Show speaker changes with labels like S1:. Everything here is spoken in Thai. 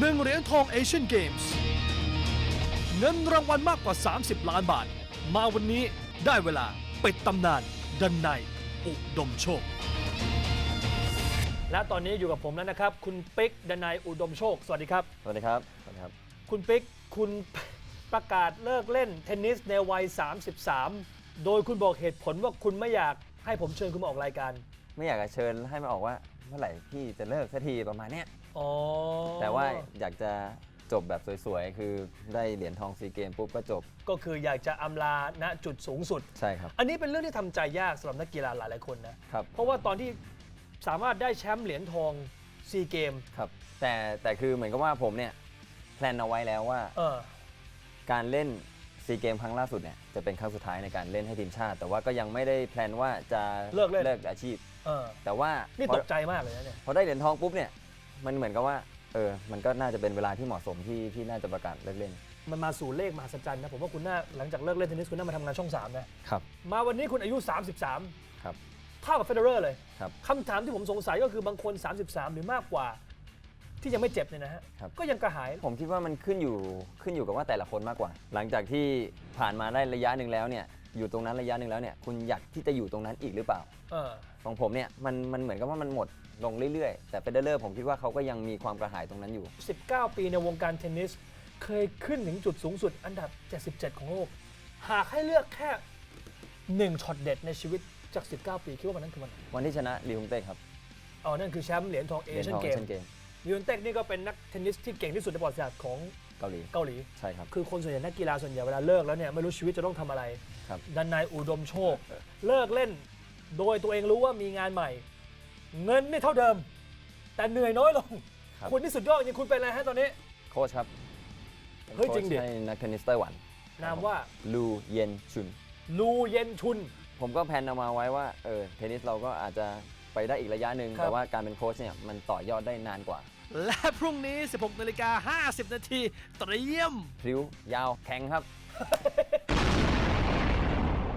S1: หนึ่งเหรียญทองเอเชียนเกมส์เงินรางวัลมากกว่า 30 ล้านบาท มาวันนี้ได้เวลาปิดตำนานดันในอุดมโชค และตอนนี้อยู่กับผมแล้วนะครับ คุณปิ๊กดนายอุดมโชค สวัสดีครับ
S2: สวัสดีครับ สวัสดีครับ
S1: คุณปิ๊กคุณ ประกาศเลิกเล่นเทนนิสในวัย 33 โดยคุณบอกเหตุผลว่าคุณไม่อยากให้ผมเชิญคุณมาออกรายการ
S2: ไม่อยากจะเชิญให้มาออกว่า เมื่อไหร่พี่จะเลิกสักทีประมาณเนี้ย
S1: อ๋อ
S2: แต่ว่าอยากจะจบแบบสวยๆ คือได้เหรียญทองซีเกมปุ๊บก็จบ
S1: ก็คืออยากจะอำลาณจุดสูงสุด
S2: ใช่ครับ
S1: อันนี้เป็นเรื่องที่ทำใจยากสำหรับนักกีฬาหลายๆคนนะ
S2: ครับ
S1: เพราะว่าตอนที่สามารถได้แชมป์เหรียญทองซีเกม
S2: ครับ แต่แต่คือเหมือนกับว่าผมเนี่ยแพลนเอาไว้แล้วว่า
S1: เออ
S2: การเล่น ซีเกมครั้งล่าสุดเนี่ยจะเป็นครั้งสุดท้ายในการเล่นให้ทีมชาติ แต่ว่าก็ยังไม่ได้แพลนว่าจะ
S1: เลิกเล่น
S2: เลิกอาชีพ
S1: เออ
S2: แต่ว่า
S1: นี่
S2: พอ
S1: ตกใจมากเลยนะเนี่ย
S2: พอได้เหรียญทองปุ๊บเนี่ยมันเหมือนกับว่าเออมันก็น่าจะเป็นเวลาที่เหมาะสมที่ที่น่าจะประกาศเลิกเล่น
S1: มันมาสู่เลขมหัศจรรย์นะผมว่าคุณน่าหลังจากเลิกเล่นเทนนิสคุณน่ามาทำงานช่อง3นะ
S2: ครับ
S1: มาวันนี้คุณอายุ 33
S2: ครับ
S1: เท่ากับเฟเดอเรอร์เลย
S2: ครับ
S1: คำถามที่ผมสงสัยก็คือบางคน 33 หรือมากกว่า ที่ยังไม่เจ็บเนี่ยนะฮะ
S2: ครับ
S1: ก็ยังกระหาย
S2: ผมคิดว่ามันขึ้นอยู่ขึ้นอยู่กับว่าแต่ละคนมากกว่า หลังจากที่ผ่านมาได้ระยะหนึ่งแล้วเนี่ยอยู่ตรงนั้นระยะหนึ่งแล้วเนี่ยคุณอยากที่จะอยู่ตรงนั้นอีกหรือเปล่า
S1: เออ
S2: ของผมเนี่ยมันมันเหมือนกับว่ามันหมดลงเรื่อยๆ แต่เฟเดอเลอร์ผมคิดว่าเขาก็ยังมีความกระหายตรงนั้นอยู่
S1: 19 ปีในวงการเทนนิส เคยขึ้นถึงจุดสูงสุดอันดับ 77 ของโลก หากให้เลือกแค่หนึ่งช็อตเด็ดในชีวิตจาก 19 ปี คิดว่าวันนั้นคือวันไหน
S2: วันที่ชนะลีฮุงเต้ครับ
S1: อ๋อนั่นคือแชมป์เหรียญทองเอ
S2: เหรียญ
S1: เชีย
S2: ท
S1: น
S2: อง
S1: เก
S2: เอ
S1: ม
S2: เชี ยนเกม
S1: ลิโอนเต็กนี่ก็เป็นนักเทนนิสที่เก่งที่สุดในประวัติศาสตร์ของ
S2: เกาหลี
S1: เกาหลี
S2: ใช่ครับ
S1: คือคนส่วนใหญ่นักกีฬาส่วนใหญ่เวลาเลิกแล้วเนี่ยไม่รู้ชีวิตจะต้องทำอะไร
S2: ครับ
S1: ดันนายอุดมโชค เลิกเล่น โดยตัวเองรู้ว่ามีงานใหม่ เงินนี่เท่าเดิม แต่เหนื่อยน้อยลง
S2: ครับ
S1: คุณนี่สุดยอดจริงคุณเป็นอะไรฮะตอนนี้
S2: โค้ชครับ
S1: เฮ้ยจริงดิ
S2: โค้ชให้นักเทนนิสไต้หวัน
S1: นามว่า
S2: ลูเย็นชุน
S1: ลูเย็นชุน
S2: ผมก็แพลนเอามาไว้ว่าเออเทนนิสเราก็อาจจะ ไปได้อีกระยะหนึ่ง
S1: ครับ
S2: แต่ว่าการเป็นโค้ชเนี่ยมันต่อยอดได้นานกว่า
S1: และพรุ่งนี้ 16นาฬิกา50 นาทีเตรียม
S2: พริ้วยาวแข็งครับ